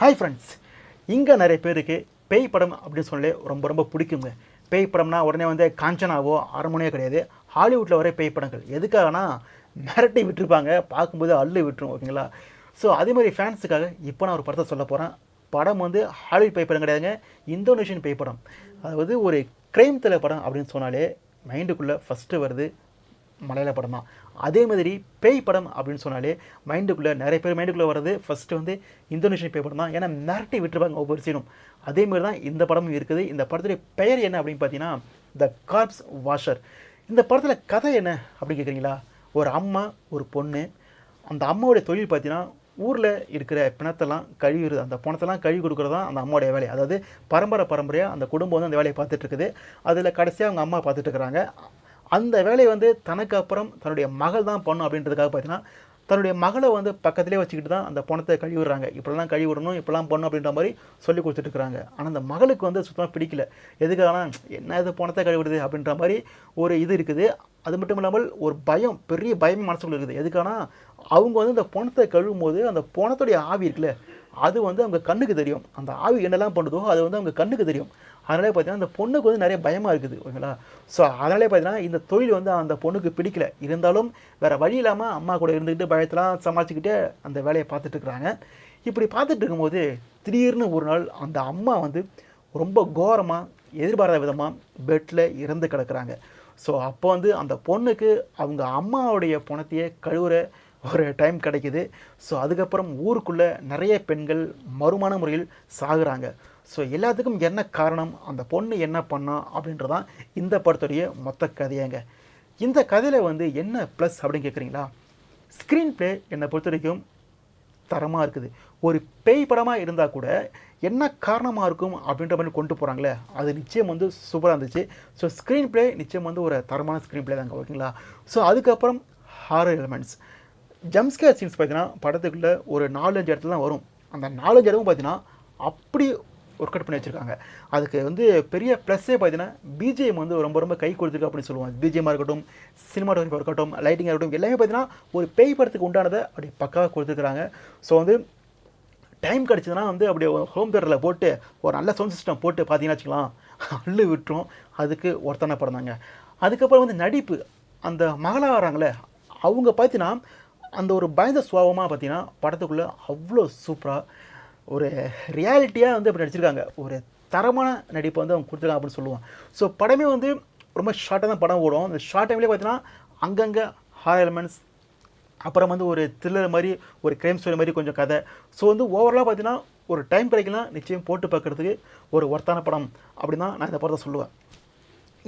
Hi friends இங்கே நிறைய பேருக்கு பேய் படம் அப்படின்னு சொன்னாலே ரொம்ப ரொம்ப பிடிக்குங்க. பேய் படம்னா உடனே வந்து காஞ்சனாவோ அரண்மனையோ கிடையாது. ஹாலிவுட்டில் வர பேய் படங்கள். எதுக்காகனா மிரட்டி விட்டுருப்பாங்க. பார்க்கும்போது அள்ளு விட்டுரும் ஓகேங்களா ஸோ அதே மாதிரி ஃபேன்ஸுக்காக இப்போ நான் ஒரு படத்தை சொல்ல போகிறேன் படம் வந்து ஹாலிவுட் பேய் படம் கிடையாதுங்க. இந்தோனேஷியன் பேய் படம். அதாவது ஒரு கிரைம் தலை படம் அப்படின்னு சொன்னாலே மைண்டுக்குள்ளே ஃபஸ்ட்டு வருது மலையாள படம் தான் அதே மாதிரி பேய் படம் அப்படின்னு சொன்னாலே மைண்டுக்குள்ளே நிறைய பேர் மைண்டுக்குள்ளே வர்றது ஃபஸ்ட்டு வந்து இந்தோனேஷியன் பேய் படம் தான் ஏன்னா மிரட்டி விட்டுருப்பாங்க ஒவ்வொரு சீனும் அதே மாதிரி தான் இந்த படமும் இருக்குது. இந்த படத்துடைய பெயர் என்ன அப்படின்னு பார்த்தீங்கன்னா த கார்ப்ஸ் வாஷர் இந்த படத்தில் கதை என்ன அப்படின்னு கேட்குறீங்களா ஒரு அம்மா ஒரு பொண்ணு. அந்த அம்மாவுடைய தொழில் பார்த்தீங்கன்னா ஊரில் இருக்கிற பிணத்தெல்லாம் கழுவிடுது அந்த பணத்தெல்லாம் கழுவி கொடுக்குறது தான் அந்த அம்மாவுடைய வேலை. அதாவது பரம்பரை பரம்பரையாக அந்த குடும்பம் வந்து அந்த வேலையை பார்த்துட்ருக்குது அதில் கடைசியாக அவங்க அம்மா பார்த்துட்டு இருக்கிறாங்க. அந்த வேலையை வந்து தனக்கு அப்புறம் தன்னுடைய மகள் தான் பண்ணும் அப்படின்றதுக்காக பார்த்தீங்கன்னா தன்னுடைய மகளை வந்து பக்கத்திலே வச்சுக்கிட்டு தான் அந்த பணத்தை கழுவி விடுறாங்க இப்படிலாம் கழுவி விடணும் இப்படிலாம் பண்ணணும் அப்படின்ற மாதிரி சொல்லி கொடுத்துட்ருக்குறாங்க. ஆனால் அந்த மகளுக்கு வந்து சுத்தமாக பிடிக்கல. எதுக்காகனா என்ன இது பணத்தை கழுவிடுது அப்படின்ற மாதிரி ஒரு இது இருக்குது. அது மட்டும் இல்லாமல் ஒரு பயம் பெரிய பயம் மனசுக்குள்ள இருக்குது. எதுக்கானா அவங்க வந்து இந்த பணத்தை கழுவும் போது அந்த பணத்துடைய ஆவி இருக்குல்ல அது வந்து அவங்க கண்ணுக்கு தெரியும். அந்த ஆவி என்னெல்லாம் பண்ணுதோ அது வந்து அவங்க கண்ணுக்கு தெரியும். அதனாலே பார்த்தீங்கன்னா அந்த பொண்ணுக்கு வந்து நிறைய பயமாக இருக்குது ஓகேங்களா? ஸோ அதனாலே பார்த்தீங்கன்னா இந்த தொழில் வந்து அந்த பொண்ணுக்கு பிடிக்கல. இருந்தாலும் வேறு வழி இல்லாமல் அம்மா கூட இருந்துக்கிட்டு பயத்தெல்லாம் சமாளிச்சுக்கிட்டே அந்த வேலையை பார்த்துட்டு இருக்கிறாங்க. இப்படி பார்த்துட்டு இருக்கும்போது திடீர்னு ஒரு நாள் அந்த அம்மா வந்து ரொம்ப கோரமாக எதிர்பாராத விதமாக பெட்டில் இறந்து கிடக்குறாங்க. ஸோ அப்போ வந்து அந்த பொண்ணுக்கு அவங்க அம்மாவுடைய பணத்தையே கழுவுற ஒரு டைம் கிடைக்குது. ஸோ அதுக்கப்புறம் ஊருக்குள்ளே நிறைய பெண்கள் மறுமான முறையில் சாகுறாங்க. ஸோ எல்லாத்துக்கும் என்ன காரணம்? அந்த பொண்ணு என்ன பண்ணா? அப்படின்றதான் இந்த படத்துடைய மொத்த கதையாங்க. இந்த கதையில் வந்து என்ன ப்ளஸ் அப்படின்னு கேட்குறீங்களா ஸ்க்ரீன் ப்ளே என்னை பொறுத்த வரைக்கும் தரமாக இருக்குது. ஒரு பேய் படமாக இருந்தால் கூட என்ன காரணமாக இருக்கும் அப்படின்ற மாதிரி கொண்டு போகிறாங்களே அது நிச்சயம் வந்து சூப்பராக இருந்துச்சு. ஸோ ஸ்க்ரீன் ப்ளே நிச்சயம் வந்து ஒரு தரமான ஸ்க்ரீன் ப்ளே தாங்க ஓகேங்களா ஸோ அதுக்கப்புறம் ஹாரர் எலிமெண்ட்ஸ் ஜம்ஸ்கேர் சீன்ஸ் பார்த்தீங்கன்னா படத்துக்குள்ளே ஒரு நாலஞ்சு இடத்துல தான் வரும். அந்த நாலஞ்சு இடமும் பார்த்தீங்கன்னா அப்படி ஒர்க் அவுட் பண்ணி வச்சுருக்காங்க. அதுக்கு வந்து பெரிய ப்ளஸ்ஸே பார்த்தீங்கன்னா பிஜிஎம் வந்து ரொம்ப ரொம்ப கை கொடுத்துருக்கு அப்படின்னு சொல்லுவாங்க. பிஜிஎம்மாக இருக்கட்டும் சினிமாட்டோகிராஃபி இருக்கட்டும் லைட்டிங்காக இருக்கட்டும் எல்லாமே பார்த்தீங்கன்னா ஒரு பேய் படத்துக்கு உண்டானதை அப்படி பக்காவாக கொடுத்துருக்குறாங்க. ஸோ வந்து டைம் கிடச்சதுன்னா வந்து அப்படியே ஹோம் தேட்டரில் போட்டு ஒரு நல்ல சவுண்ட் சிஸ்டம் போட்டு பார்த்தீங்கன்னா வச்சுக்கலாம். அள்ளு விட்டுரும். அதுக்கு ஒருத்தனை படம் தாங்க அதுக்கப்புறம் வந்து நடிப்பு. அந்த மகளாக வராங்களே அவங்க பார்த்தீங்கன்னா அந்த ஒரு பயந்த சுவாபமாக பார்த்தீங்கன்னா படத்துக்குள்ளே அவ்வளோ சூப்பராக ஒரு ரியாலிட்டியாக வந்து அப்படி நடிச்சிருக்காங்க. ஒரு தரமான நடிப்பை வந்து அவங்க கொடுத்துருக்காங்க அப்படின்னு சொல்லுவான் ஸோ படமே வந்து ரொம்ப ஷார்ட்டாக தான் படம் ஓடும். அந்த ஷார்ட் டைம்லேயே பார்த்தீங்கன்னா அங்கங்கே ஹார் எலிமெண்ட்ஸ் அப்புறம் வந்து ஒரு த்ரில்லர் மாதிரி ஒரு கிரைம் ஸ்டோரி மாதிரி கொஞ்சம் கதை. ஸோ வந்து ஓவராலாக பார்த்தீங்கன்னா ஒரு டைம் கிடைக்கலாம் நிச்சயம் போட்டு பார்க்குறதுக்கு ஒரு ஒர்த்தான படம் அப்படின்னு தான் நான் இந்த படத்தை சொல்லுவேன்.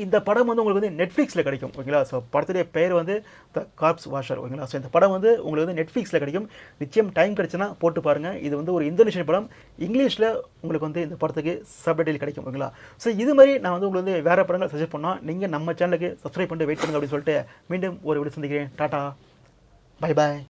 இந்த படம் வந்து உங்களுக்கு வந்து நெட்ஃப்ளிக்ஸில் கிடைக்கும் ஓகேங்களா? ஸோ படத்துடைய பெயர் வந்து த கார்ப்ஸ் வாஷர் ஓகேங்களா? ஸோ இந்த படம் வந்து உங்களுக்கு வந்து நெட்ஃப்ளிக்ஸில் கிடைக்கும். நிச்சயம் டைம் கிடச்சுன்னா போட்டு பாருங்கள் இது வந்து ஒரு இந்தோனேஷியன் படம். இங்கிலீஷில் உங்களுக்கு வந்து இந்த படத்துக்கு சப்டைட்டில் கிடைக்கும் ஓகேங்களா? ஸோ இது மாதிரி நான் வந்து உங்களுக்கு வந்து வேறு படங்கள் சஜஸ்ட் பண்ணால் நீங்கள் நம்ம சேனலுக்கு சப்ஸ்கிரைப் பண்ணிட்டு வெயிட் பண்ணுங்க அப்படின்னு சொல்லிட்டு மீண்டும் ஒரு வீடியோ சந்திக்கிறேன். Tata bye bye